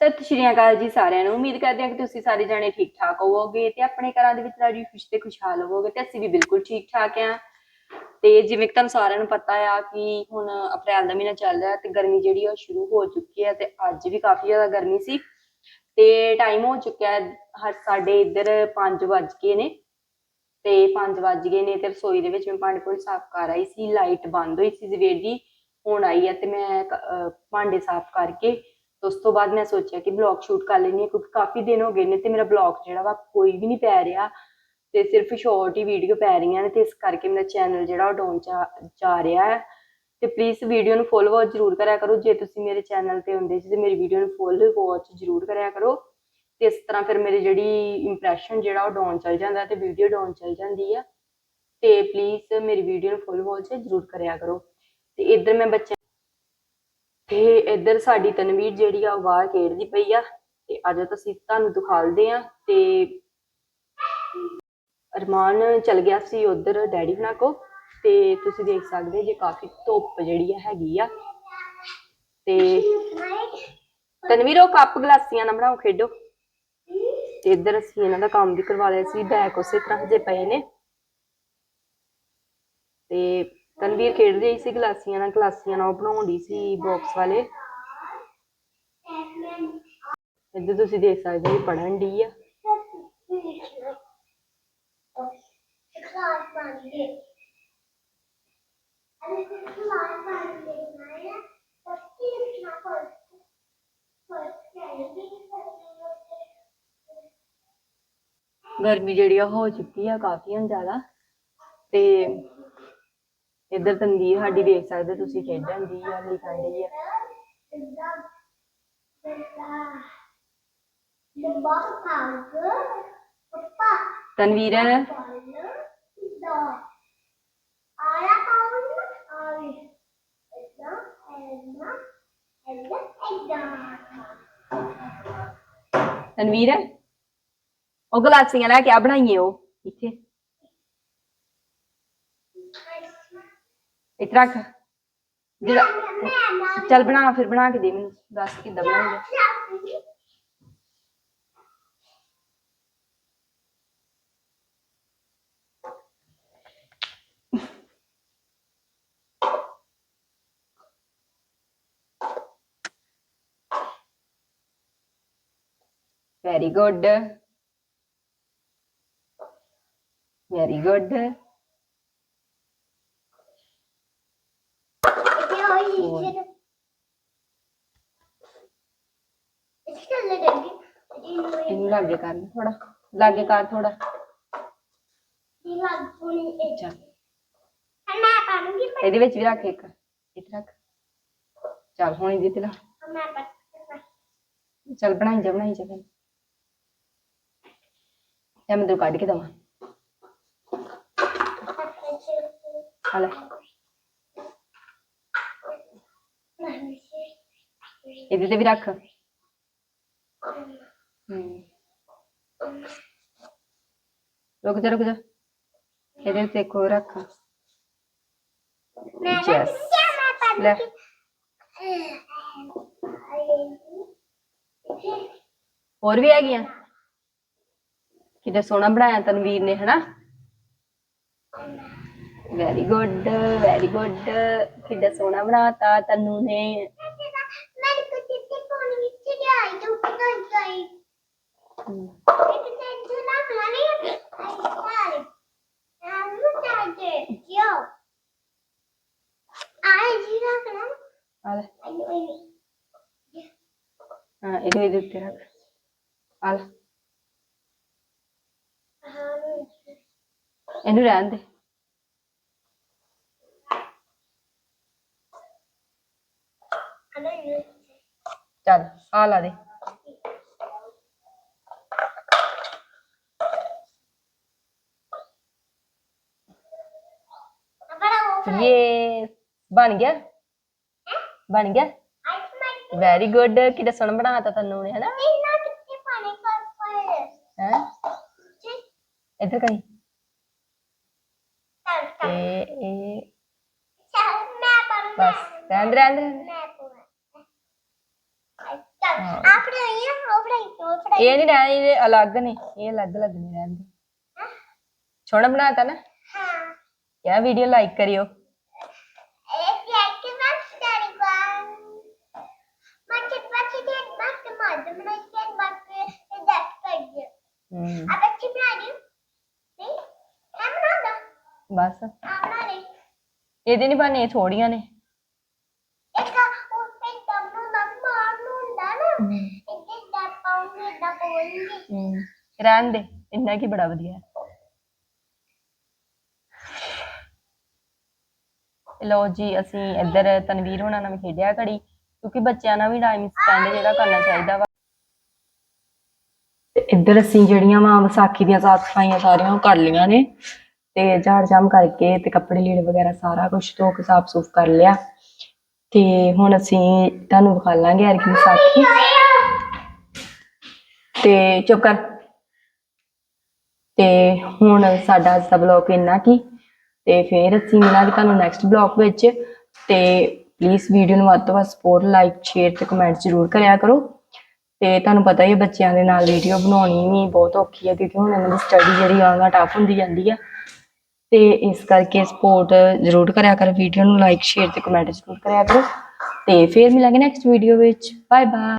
ਸਤਿ ਸ਼੍ਰੀ ਅਕਾਲ ਜੀ ਸਾਰਿਆਂ ਨੂੰ। ਉਮੀਦ ਕਰਦੇ ਹਾਂ ਕਿ ਤੁਸੀਂ ਸਾਰੇ ਜਾਣੇ ਠੀਕ ਠਾਕ ਹੋਵੋਗੇ ਤੇ ਆਪਣੇ ਘਰਾਂ ਦੇ ਵਿੱਚ ਰਾਜੀ ਖੁਸ਼ ਤੇ ਖੁਸ਼ਹਾਲ ਹੋਵੋਗੇ ਤੇ ਅਸੀਂ ਵੀ ਬਿਲਕੁਲ ਠੀਕ ਠਾਕ ਆ ਤੇ ਜਿਵੇਂ ਕਿ ਤੁਹਾਨੂੰ ਸਾਰਿਆਂ ਨੂੰ ਪਤਾ ਆ ਕਿ ਹੁਣ ਅਪ੍ਰੈਲ ਦਾ ਮਹੀਨਾ ਚੱਲ ਰਿਹਾ ਤੇ ਗਰਮੀ ਜਿਹੜੀ ਆ ਸ਼ੁਰੂ ਹੋ ਚੁੱਕੀ ਹੈ ਤੇ ਅੱਜ ਵੀ ਕਾਫੀ ਜ਼ਿਆਦਾ ਗਰਮੀ ਸੀ। ਤੇ ਟਾਈਮ ਹੋ ਚੁੱਕਿਆ ਹਰ ਸਾਡੇ ਇੱਧਰ 5 ਵਜ ਗਏ ਨੇ। ਤੇ 5 ਵਜ ਗਏ ਨੇ ਤੇ ਰਸੋਈ ਦੇ ਵਿੱਚ ਮੈਂ ਭਾਂਡੇ ਭੂੰਡੇ ਸਾਫ਼ ਕਰ ਆਈ ਸੀ, ਲਾਈਟ ਬੰਦ ਹੋਈ ਸੀ ਸਵੇਰ ਦੀ, ਹੁਣ ਆਈ ਹੈ ਤੇ ਮੈਂ ਭਾਂਡੇ ਸਾਫ਼ ਕਰਕੇ ਉਸ ਤੋਂ ਬਾਅਦ ਮੈਂ ਸੋਚਿਆ ਕਿ ਬਲੌਗ ਸ਼ੂਟ ਕਰ ਲੈਣੀ ਹੈ, ਕਿਉਂਕਿ ਕਾਫੀ ਦਿਨ ਹੋ ਗਏ ਨੇ ਤੇ ਮੇਰਾ ਬਲੌਗ ਜਿਹੜਾ ਵਾ ਕੋਈ ਵੀ ਨਹੀਂ ਪੈ ਰਿਹਾ ਤੇ ਸਿਰਫ ਸ਼ਾਰਟ ਹੀ ਵੀਡੀਓ ਪੈ ਰਹੀਆਂ ਨੇ ਤੇ ਇਸ ਕਰਕੇ ਮੇਰਾ ਚੈਨਲ ਜਿਹੜਾ ਉਹ ਡਾਊਨ ਜਾ ਰਿਹਾ ਹੈ। ਤੇ ਪਲੀਜ਼ ਵੀਡੀਓ ਨੂੰ ਫੁੱਲ ਵਾਚ ਜ਼ਰੂਰ ਕਰਿਆ ਕਰੋ, ਜੇ ਤੁਸੀਂ ਮੇਰੇ ਚੈਨਲ ਤੇ ਹੁੰਦੇ ਜੀ ਮੇਰੀ ਵੀਡੀਓ ਨੂੰ ਫੁੱਲ ਵਾਚ ਜ਼ਰੂਰ ਕਰਿਆ ਕਰੋ। ਤੇ ਇਸ ਤਰ੍ਹਾਂ ਫਿਰ ਮੇਰੀ ਜਿਹੜੀ ਇੰਪ੍ਰੈਸ਼ਨ ਜਿਹੜਾ ਉਹ ਡਾਊਨ ਚੱਲ ਜਾਂਦਾ ਤੇ ਵੀਡੀਓ ਡਾਊਨ ਚੱਲ ਜਾਂਦੀ ਆ। ਤੇ ਪਲੀਜ਼ ਮੇਰੀ ਵੀਡੀਓ ਨੂੰ ਫੁੱਲ ਵਾਚ ਜ਼ਰੂਰ ਕਰਿਆ ਕਰੋ। ਤੇ ਇੱਧਰ ਮੈਂ ਬੱਚੇ ਤੇ ਇੱਧਰ ਸਾਡੀ ਤਨਵੀਰ ਜਿਹੜੀ ਆ ਬਾਹਰ ਖੇਡਦੀ ਪਈ ਆ ਤੇ ਅੱਜ ਤੁਸੀਂ ਤੁਹਾਨੂੰ ਦਿਖਾਲਦੇ ਆ ਤੇ ਅਰਮਾਨ ਚਲ ਗਿਆ ਸੀ ਉਧਰ ਡੈਡੀ ਹੁਣਾਂ ਕੋ ਤੇ ਤੁਸੀਂ ਦੇਖ ਸਕਦੇ ਜੇ ਕਾਫੀ ਧੁੱਪ ਜਿਹੜੀ ਆ ਹੈਗੀ ਆ। ਤੇ ਤਨਵੀਰ, ਉਹ ਕੱਪ ਗਲਾਸੀਆਂ ਨਾ ਬਣਾਓ, ਖੇਡੋ। ਤੇ ਇੱਧਰ ਅਸੀਂ ਇਹਨਾਂ ਦਾ ਕੰਮ ਵੀ ਕਰਵਾ ਲਿਆ ਸੀ, ਬੈਕ ਉਸੇ ਤਰ੍ਹਾਂ ਹਜੇ ਪਏ ਨੇ। ਤੇ ਤਨਵੀਰ ਖੇਡ ਰਹੀ ਸੀ ਗਲਾਸੀਆਂ ਨਾਲ ਗਲਾਸੀਆਂ ਨਾਲ ਬਣਾਉਂਦੀ ਸੀ ਬਾਕਸ ਵਾਲੇ। ਇੱਧਰ ਤੁਸੀਂ ਦੇਖ ਸਕਦੇ ਹੋ ਪੜਨ ਦੀ ਆ। ਗਰਮੀ ਜਿਹੜੀ ਆ ਹੋ ਚੁੱਕੀ ਆ ਕਾਫੀ ਜ਼ਿਆਦਾ। ਤੇ ਇੱਧਰ ਤਨਵੀਰ ਸਾਡੀ ਦੇਖ ਸਕਦੇ ਤੁਸੀਂ ਖੇਡਣ ਦੀ ਆ, ਲਿਖਣ ਦੀ ਆ। ਤਨਵੀਰ। ਤਨਵੀਰ, ਉਹ ਗਲਾਸੀਆਂ ਲੈ ਕੇ ਆ, ਬਣਾਈਏ ਉਹ, ਇੱਥੇ। ਇੱਥੇ ਰੱਖ ਜਿਹੜਾ ਚੱਲ ਬਣਾ, ਫਿਰ ਬਣਾ ਕੇ ਦੇ ਮੈਨੂੰ, ਦੱਸ ਕਿੱਦਾਂ ਬਣਾਉਂਦੇ ਵੈਰੀ ਗੁੱਡ ਵੈਰੀ ਗੁੱਡ ਇਹਨੂੰ ਲਾਗੇ ਕਰ ਥੋੜਾ ਲਾਗੇ ਕਰ ਥੋੜਾ ਚੱਲ ਇਹਦੇ ਵਿੱਚ ਵੀ ਰੱਖ ਇੱਕ ਇੱਥੇ ਰੱਖ ਚੱਲ ਹੁਣ ਇਹਦੇ ਤੇ ਲਾ ਚੱਲ ਬਣਾਈ ਜਾ ਬਣਾਈ ਜਾ ਫਿਰ ਇਹ ਮੈਂ ਤੈਨੂੰ ਕੱਢ ਕੇ ਦਵਾਂ ਆ ਲੈ ਇਹਦੇ ਤੇ ਵੀ ਰੱਖ ਹਮ ਰੁਕ ਜਾ ਰੁਕ ਜਾ। ਇਹਦੇ ਤੇ ਕੋ ਰੱਖ. ਲੈ। ਹੋਰ ਵੀ ਹੈਗੀਆਂ? ਕਿੰਨਾ ਸੋਹਣਾ ਬਣਾਇਆ ਤਨਵੀਰ ਨੇ ਹਨਾ? ਵੈਰੀ ਗੁੱਡ ਵੈਰੀ ਗੁੱਡ ਕਿੰਨਾ ਸੋਹਣਾ ਬਣਾਤਾ ਤਨੂ ਨੇ। ਹਮ, ਆ ਲੈ ਹਾਂ ਇਹਦੇ ਇਹਦੇ ਉੱਤੇ ਰੱਖ ਆ ਲੈ ਇਹਨੂੰ ਰਹਿਣ ਦੇ ਚੱਲ ਆ ਲਾ ਦੇ ਇਹ ਬਣ ਗਿਆ? ਬਣ ਗਿਆ? ਵੈਰੀ ਗੁੱਡ ਕਿੱਡਾ ਸੋਹਣਾ ਬਣਾਤਾ ਤੈਨੂੰ ਨੇ ਹਨਾ? ਹੈ? ਇੱਧਰ ਕਹੀਂ। ਤੇ ਇਹ ਬਸ ਰਹਿਣ ਦੇ ਰਹਿਣ ਦੇ ਰਹਿਣ ਦੇ। ਹਾਂ। ਆਪਣੇ ਆਈਆਂ ਉਹ ਫੜਾਈ ਉਹ ਫੜਾਈ ਇਹ ਨਹੀਂ ਰਹਿਣੇ ਇਹ ਅਲੱਗ ਨੇ ਇਹ ਅਲੱਗ ਲੱਗਣੇ ਰਹਿੰਦੇ ਸੋਹਣਾ ਬਣਾਤਾ ਨਾ? ਦਿਓ ਨਹੀਂ ਹੈ। ਬਣਾਉਂਦਾ ਬਸ। ਇਹਦੇ ਨਹੀਂ ਬਣੇ ਥੋੜੀਆਂ ਨੇ ਇੱਕ ਉਹ ਤੇ ਦਮ ਨੂੰ। ਨੂੰ ਹੁੰਦਾ ਨਾ ਇੱਥੇ ਦਾ ਪਾਉਂਗੇ ਦਾ ਹਮ, ਰਹਿਣ ਦੇ ਇੰਨਾ ਕੀ ਬੜਾ ਵਧੀਆ ਹੈ। ਲੋ ਜੀ, ਅਸੀਂ ਇੱਧਰ ਤਨਵੀਰ ਹੋਣਾ ਨਾਲ ਖੇਡਿਆ ਘੜੀ, ਕਿਉਂਕਿ ਬੱਚਿਆਂ ਨਾਲ ਵੀ ਟਾਈਮ ਸਪੈਂਡ ਜਿਹੜਾ ਕਰਨਾ ਚਾਹੀਦਾ ਵਾ। ਤੇ ਇੱਧਰ ਅਸੀਂ ਜਿਹੜੀਆਂ ਵਾ ਵਿਸਾਖੀ ਦੀਆਂ ਸਾਫ਼ ਸਫਾਈਆਂ ਸਾਰੀਆਂ ਉਹ ਕਰ ਲਈਆਂ ਨੇ। ਤੇ ਝਾੜ ਝਾਮ ਕਰਕੇ ਤੇ ਕੱਪੜੇ ਲੀੜੇ ਵਗੈਰਾ ਸਾਰਾ ਕੁਝ ਧੋ ਕੇ ਸਾਫ਼ ਸੂਫ ਕਰ ਲਿਆ। ਤੇ ਹੁਣ ਅਸੀਂ ਤੁਹਾਨੂੰ ਵਿਖਾ ਲਾਂਗੇ ਯਾਰ ਕਿ ਵਿਸਾਖੀ। ਤੇ ਚੁੱਪ ਕਰ। ਤੇ ਹੁਣ ਸਾਡਾ ਅੱਜ ਦਾ ਬਲੌਗ ਇੰਨਾ ਕੀ। ਤੇ ਫਿਰ ਅਸੀਂ ਮਿਲਾਂਗੇ ਤੁਹਾਨੂੰ ਨੈਕਸਟ ਬਲੌਗ ਵਿੱਚ। ਤੇ ਪਲੀਜ਼ ਵੀਡੀਓ ਨੂੰ ਵੱਧ ਤੋਂ ਵੱਧ ਸਪੋਰਟ ਲਾਈਕ ਸ਼ੇਅਰ ਤੇ ਕਮੈਂਟ ਜ਼ਰੂਰ ਕਰਿਆ ਕਰੋ। ਤੇ ਤੁਹਾਨੂੰ ਪਤਾ ਹੀ ਹੈ ਬੱਚਿਆਂ ਦੇ ਨਾਲ ਵੀਡੀਓ ਬਣਾਉਣੀ ਵੀ ਬਹੁਤ ਔਖੀ ਹੈ ਕਿਉਂਕਿ ਹੁਣ ਇਹਨਾਂ ਦੀ ਸਟੱਡੀ ਜਿਹੜੀ ਆਗਾ ਟਫ ਹੁੰਦੀ ਜਾਂਦੀ ਹੈ ਤੇ ਇਸ ਕਰਕੇ ਸਪੋਰਟ ਜ਼ਰੂਰ ਕਰਿਆ ਕਰੋ ਵੀਡੀਓ ਨੂੰ ਲਾਈਕ ਸ਼ੇਅਰ ਤੇ ਕਮੈਂਟ ਜ਼ਰੂਰ ਕਰਿਆ ਕਰੋ। ਤੇ ਫਿਰ ਮਿਲਾਂਗੇ ਨੈਕਸਟ ਵੀਡੀਓ ਵਿੱਚ। Bye bye